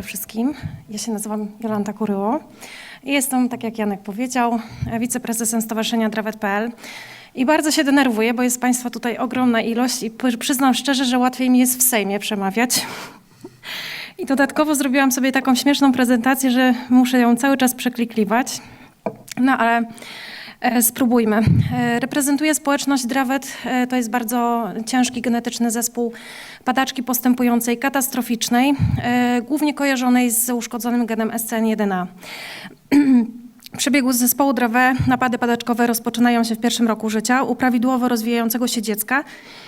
dobry wszystkim. Ja się nazywam Jolanta Kuryło i jestem, tak jak Janek powiedział, wiceprezesem Stowarzyszenia Drawet.pl. I bardzo się denerwuję, bo jest Państwa tutaj ogromna ilość i przyznam szczerze, że łatwiej mi jest w Sejmie przemawiać. I dodatkowo zrobiłam sobie taką śmieszną prezentację, że muszę ją cały czas przeklikliwać. No ale spróbujmy. E, Reprezentuję społeczność Drawet. E, To jest bardzo ciężki genetyczny zespół padaczki postępującej katastroficznej, e, głównie kojarzonej z uszkodzonym genem SCN1A. Przebiegu zespołu Drawe napady padaczkowe rozpoczynają się w pierwszym roku życia u prawidłowo rozwijającego się dziecka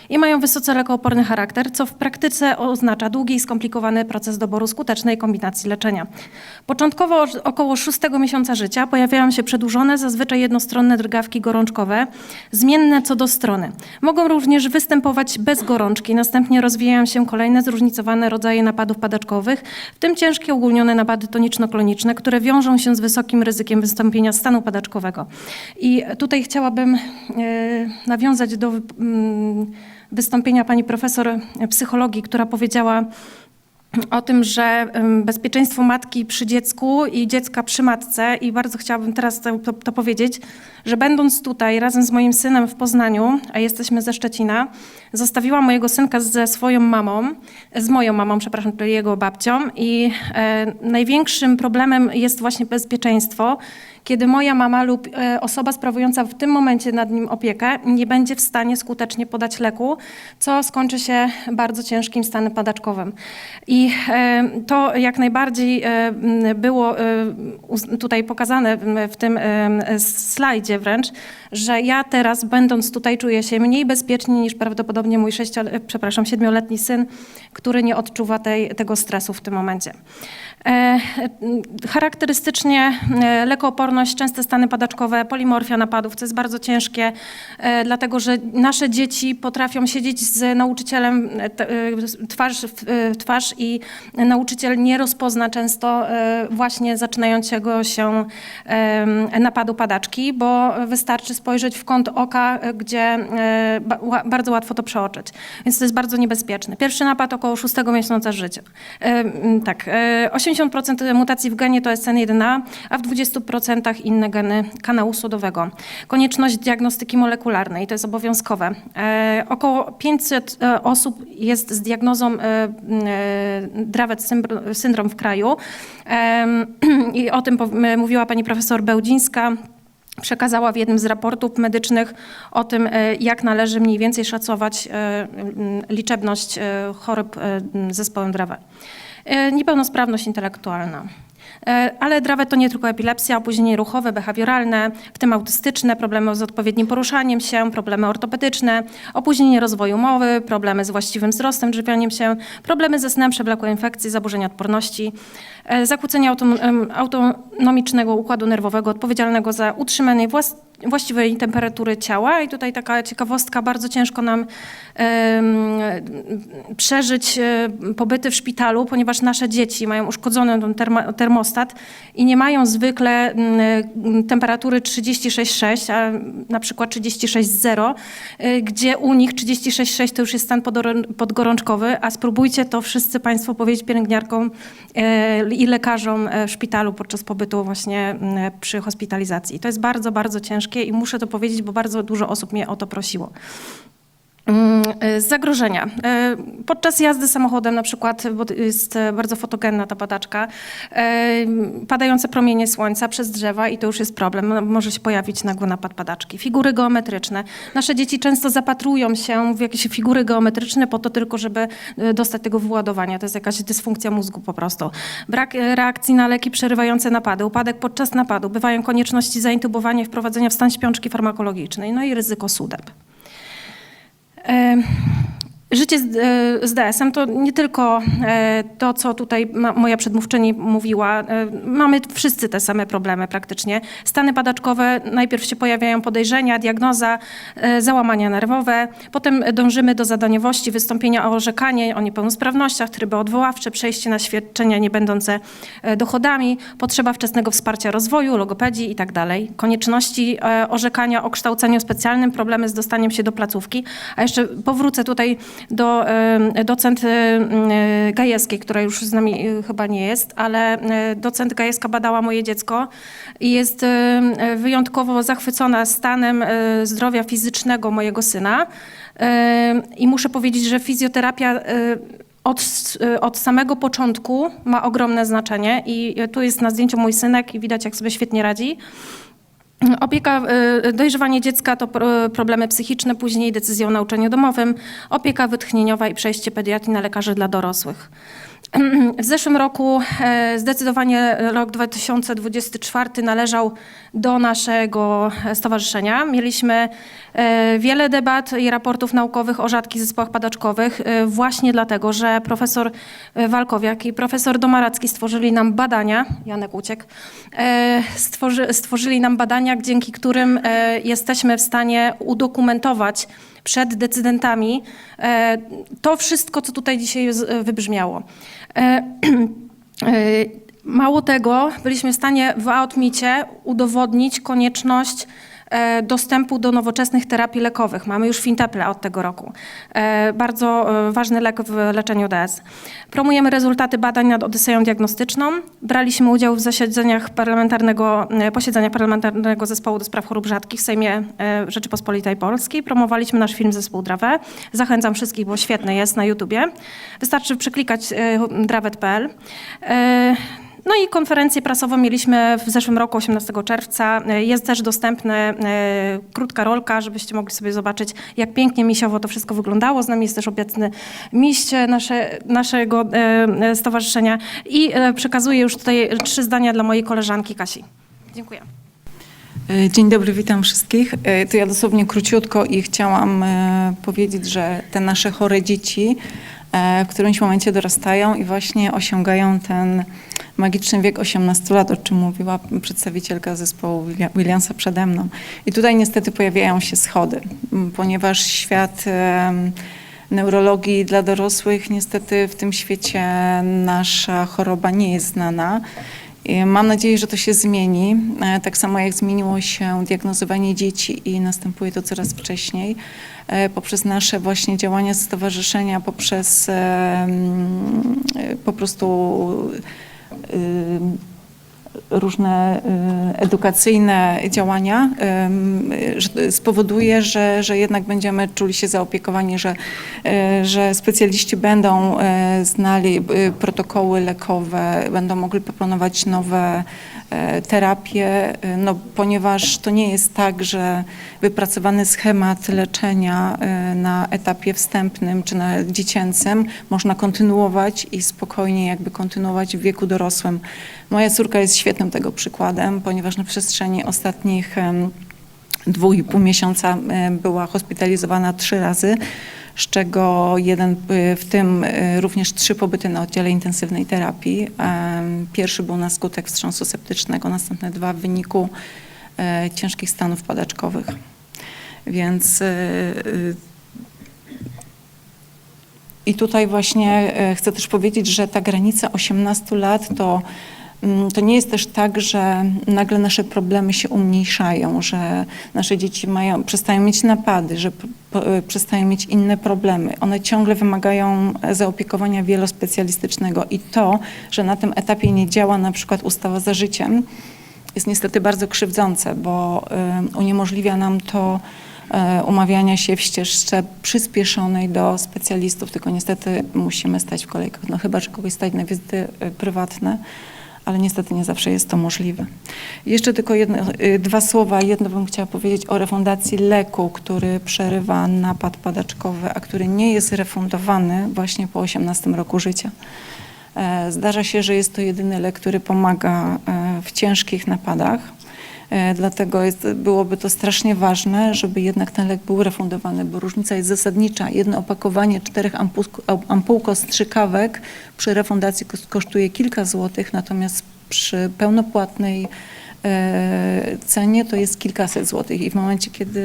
i mają wysoce lekooporny charakter, co w praktyce oznacza długi i skomplikowany proces doboru skutecznej kombinacji leczenia. Początkowo około szóstego miesiąca życia pojawiają się przedłużone, zazwyczaj jednostronne drgawki gorączkowe, zmienne co do strony. Mogą również występować bez gorączki, następnie rozwijają się kolejne zróżnicowane rodzaje napadów padaczkowych, w tym ciężkie ogólnione napady toniczno-kloniczne, które wiążą się z wysokim ryzykiem wystąpienia stanu padaczkowego. I tutaj chciałabym e, nawiązać do mm, wystąpienia pani profesor psychologii, która powiedziała, o tym, że bezpieczeństwo matki przy dziecku i dziecka przy matce. I bardzo chciałabym teraz to, to, to powiedzieć, że będąc tutaj razem z moim synem w Poznaniu, a jesteśmy ze Szczecina, zostawiłam mojego synka ze swoją mamą, z moją mamą, przepraszam, czyli jego babcią. I e, największym problemem jest właśnie bezpieczeństwo, kiedy moja mama lub e, osoba sprawująca w tym momencie nad nim opiekę nie będzie w stanie skutecznie podać leku, co skończy się bardzo ciężkim stanem padaczkowym. I e, to jak najbardziej e, było tutaj pokazane w tym slajdzie wręcz, że ja teraz będąc tutaj czuję się mniej bezpiecznie niż prawdopodobnie mój sześcio, przepraszam, siedmioletni syn, który nie odczuwa tej, tego stresu w tym momencie. Charakterystycznie e, częste stany padaczkowe, polimorfia napadów, co jest bardzo ciężkie, e, dlatego że nasze dzieci potrafią siedzieć z nauczycielem e, e, twarz w twarz i nauczyciel nie rozpozna często właśnie zaczynającego się napadu padaczki, bo wystarczy spojrzeć w kąt oka, gdzie bardzo łatwo to przeoczyć. Więc to jest bardzo niebezpieczne. Pierwszy napad około 6 miesiąca życia. Tak, e, 80% mutacji w genie to SN1A, a w 20% inne geny kanału sodowego. Konieczność diagnostyki molekularnej, to jest obowiązkowe. E, Około 500 e, osób jest z diagnozą e, Dravet syndro- syndrom w kraju. I o tym mówiła pani profesor Bełdzińska przekazała w jednym z raportów medycznych o tym, jak należy mniej więcej szacować liczebność chorób zespołem Dravet. Niepełnosprawność intelektualna. E, Ale Dravet to nie tylko epilepsja, opóźnienie ruchowe, behawioralne, w tym autystyczne, problemy z odpowiednim poruszaniem się, problemy ortopedyczne, opóźnienie rozwoju mowy, problemy z właściwym wzrostem, drzewianiem się, problemy ze snem, przewlekłe infekcje, zaburzenia odporności, e, em, autonomicznego układu nerwowego odpowiedzialnego za utrzymanie właściwej temperatury ciała. I tutaj taka ciekawostka, bardzo ciężko nam przeżyć e, pobyty w szpitalu, ponieważ nasze dzieci mają uszkodzony ten terma, termostat i nie mają zwykle mm, temperatury 36,6, a na przykład 36,0, y, gdzie u nich 36,6 to już jest stan podgorączkowy, a spróbujcie to wszyscy Państwo powiedzieć pielęgniarkom e, i lekarzom w szpitalu podczas pobytu właśnie przy hospitalizacji. To jest bardzo, bardzo ciężkie i muszę to powiedzieć, bo bardzo dużo osób mnie o to prosiło. Mm, e, Zagrożenia. E, Podczas jazdy samochodem na przykład, bo jest bardzo fotogenna ta padaczka, e, padające promienie słońca przez drzewa i to już jest problem. Może się pojawić nagły napad padaczki. Figury geometryczne. Nasze dzieci często zapatrują się w jakieś figury geometryczne po to tylko, żeby dostać tego wyładowania. To jest jakaś dysfunkcja mózgu po prostu. Brak reakcji na leki przerywające napady, upadek podczas napadu. Bywają konieczności zaintubowania wprowadzenia w stan śpiączki farmakologicznej. No i ryzyko SUDEP. Um, Życie z, e, z DS-em to nie tylko e, to, co tutaj moja przedmówczyni mówiła. E, Mamy wszyscy te same problemy praktycznie. Stany padaczkowe, najpierw się pojawiają podejrzenia, diagnoza, załamania nerwowe, potem dążymy do zadaniowości, wystąpienia o orzekanie o niepełnosprawnościach, tryby odwoławcze, przejście na świadczenia nie będące dochodami, potrzeba wczesnego wsparcia rozwoju, logopedii i tak konieczności orzekania o kształceniu specjalnym, problemy z dostaniem się do placówki. A jeszcze powrócę tutaj do docent e, Gajewskiej, która już z nami e, chyba nie jest, ale e, docent Gajewska badała moje dziecko i jest wyjątkowo zachwycona stanem zdrowia fizycznego mojego syna. I muszę powiedzieć, że fizjoterapia od, od samego początku ma ogromne znaczenie i tu jest na zdjęciu mój synek i widać, jak sobie świetnie radzi. Opieka, y, dojrzewanie dziecka to pro- problemy psychiczne, później decyzja o nauczaniu domowym, opieka wytchnieniowa i przejście pediatrii na lekarzy dla dorosłych. W zeszłym roku e, zdecydowanie rok 2024 należał do naszego stowarzyszenia. Mieliśmy e, wiele debat i raportów naukowych o rzadkich zespołach padaczkowych e, właśnie dlatego, że profesor e, Walkowiak i profesor Domaracki stworzyli nam badania, Janek uciekł, e, stworzy, stworzyli nam badania, dzięki którym e, jesteśmy w stanie udokumentować przed decydentami e, to wszystko, co tutaj dzisiaj z- wybrzmiało. E, e, Mało tego, byliśmy w stanie w Outmicie udowodnić konieczność e, dostępu do nowoczesnych terapii lekowych. Mamy już Fintepla od tego roku. E, Bardzo e, ważny lek w leczeniu DS. Promujemy rezultaty badań nad Odyseją Diagnostyczną. Braliśmy udział w zasiedzeniach parlamentarnego, e, posiedzeniach parlamentarnego zespołu do spraw chorób rzadkich w Sejmie e, Rzeczypospolitej Polskiej. Promowaliśmy nasz film Zespół Drawę. Zachęcam wszystkich, bo świetny jest na YouTubie. Wystarczy przeklikać e, drawet.pl. No i konferencję prasową mieliśmy w zeszłym roku, 18 czerwca. Jest też dostępna e, krótka rolka, żebyście mogli sobie zobaczyć, jak pięknie misiowo to wszystko wyglądało. Z nami jest też obecny miś e, nasze, naszego e, e, stowarzyszenia. I przekazuję już tutaj trzy zdania dla mojej koleżanki Kasi. Dziękuję. Dzień dobry, witam wszystkich. To ja dosłownie króciutko i chciałam powiedzieć, że te nasze chore dzieci w którymś momencie dorastają i właśnie osiągają ten magiczny wiek 18 lat, o czym mówiła przedstawicielka zespołu Willia- Williamsa przede mną. I tutaj niestety pojawiają się schody, ponieważ świat neurologii dla dorosłych niestety w tym świecie nasza choroba nie jest znana. Mam nadzieję, że to się zmieni. E, Tak samo jak zmieniło się diagnozowanie dzieci i następuje to coraz wcześniej e, poprzez nasze właśnie działania stowarzyszenia, poprzez e, po prostu różne y, edukacyjne działania y, spowoduje, że, że jednak będziemy czuli się zaopiekowani, że, y, że specjaliści będą y, znali y, protokoły lekowe, będą mogli proponować nowe y, terapie, y, no, ponieważ to nie jest tak, że wypracowany schemat leczenia y, na etapie wstępnym czy na dziecięcym można kontynuować i spokojnie jakby kontynuować w wieku dorosłym. Moja córka jest świetnym tego przykładem, ponieważ na przestrzeni ostatnich dwóch i pół miesiąca była hospitalizowana trzy razy, z czego jeden, y, w tym y, również trzy pobyty na oddziale intensywnej terapii. Pierwszy był na skutek wstrząsu septycznego, następne dwa w wyniku e, ciężkich stanów padaczkowych. Więc y, i tutaj właśnie e, chcę też powiedzieć, że ta granica 18 lat to, to nie jest też tak, że nagle nasze problemy się umniejszają, że nasze dzieci mają, przestają mieć napady, że e, przestają mieć inne problemy. One ciągle wymagają e, zaopiekowania wielospecjalistycznego i to, że na tym etapie nie działa na przykład ustawa za życiem, jest niestety bardzo krzywdzące, bo y, uniemożliwia nam to e, umawiania się w ścieżce przyspieszonej do specjalistów, tylko niestety musimy stać w kolejkach. No chyba, że kogoś stać na wizyty e, prywatne, ale niestety nie zawsze jest to możliwe. Jeszcze tylko jedno, e, dwa słowa. Jedno bym chciała powiedzieć o refundacji leku, który przerywa napad padaczkowy, a który nie jest refundowany właśnie po 18 roku życia. E, Zdarza się, że jest to jedyny lek, który pomaga e, w ciężkich napadach. E, Dlatego jest, byłoby to strasznie ważne, żeby jednak ten lek był refundowany, bo różnica jest zasadnicza. Jedno opakowanie czterech ampuł, ampuł kostrzykawek przy refundacji kos- kosztuje kilka złotych, natomiast przy pełnopłatnej cenie to jest kilkaset złotych i w momencie, kiedy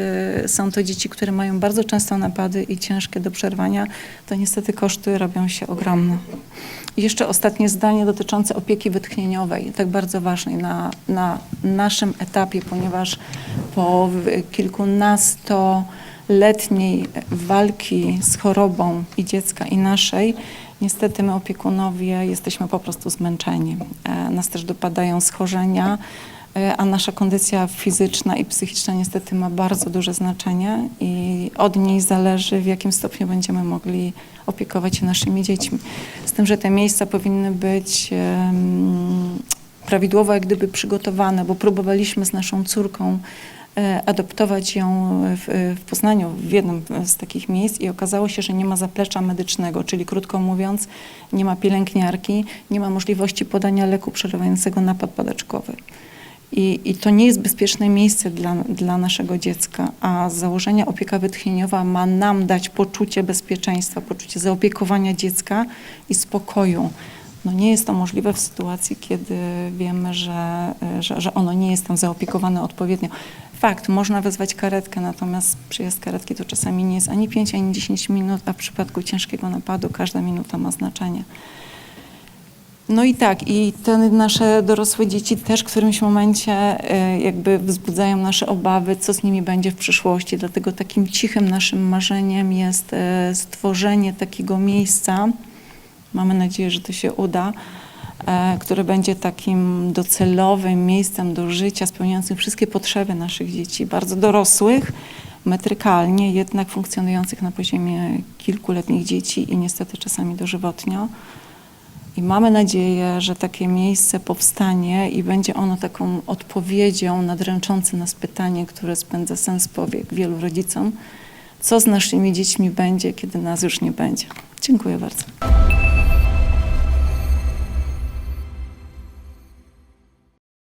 są to dzieci, które mają bardzo często napady i ciężkie do przerwania, to niestety koszty robią się ogromne. I jeszcze ostatnie zdanie dotyczące opieki wytchnieniowej, tak bardzo ważnej na, na naszym etapie, ponieważ po w- kilkunasto letniej walki z chorobą i dziecka i naszej, niestety my opiekunowie jesteśmy po prostu zmęczeni. E, Nas też dopadają schorzenia, e, a nasza kondycja fizyczna i psychiczna niestety ma bardzo duże znaczenie i od niej zależy, w jakim stopniu będziemy mogli opiekować się naszymi dziećmi. Z tym, że te miejsca powinny być prawidłowo jak gdyby przygotowane, bo próbowaliśmy z naszą córką e, adoptować ją w, w Poznaniu, w jednym z takich miejsc i okazało się, że nie ma zaplecza medycznego, czyli krótko mówiąc, nie ma pielęgniarki, nie ma możliwości podania leku przerywającego napad padaczkowy. I, I to nie jest bezpieczne miejsce dla, dla naszego dziecka, a z założenia opieka wytchnieniowa ma nam dać poczucie bezpieczeństwa, poczucie zaopiekowania dziecka i spokoju. No nie jest to możliwe w sytuacji, kiedy wiemy, że, że, że ono nie jest tam zaopiekowane odpowiednio. Fakt, można wezwać karetkę, natomiast przyjazd karetki to czasami nie jest ani 5, ani 10 minut, a w przypadku ciężkiego napadu każda minuta ma znaczenie. No i tak, i te nasze dorosłe dzieci też w którymś momencie e, jakby wzbudzają nasze obawy, co z nimi będzie w przyszłości. Dlatego takim cichym naszym marzeniem jest e, stworzenie takiego miejsca, mamy nadzieję, że to się uda, e, które będzie takim docelowym miejscem do życia, spełniającym wszystkie potrzeby naszych dzieci, bardzo dorosłych, metrykalnie, jednak funkcjonujących na poziomie kilkuletnich dzieci i niestety czasami dożywotnio. I mamy nadzieję, że takie miejsce powstanie i będzie ono taką odpowiedzią na dręczące nas pytanie, które spędza sens powiek wielu rodzicom, co z naszymi dziećmi będzie, kiedy nas już nie będzie. Dziękuję bardzo.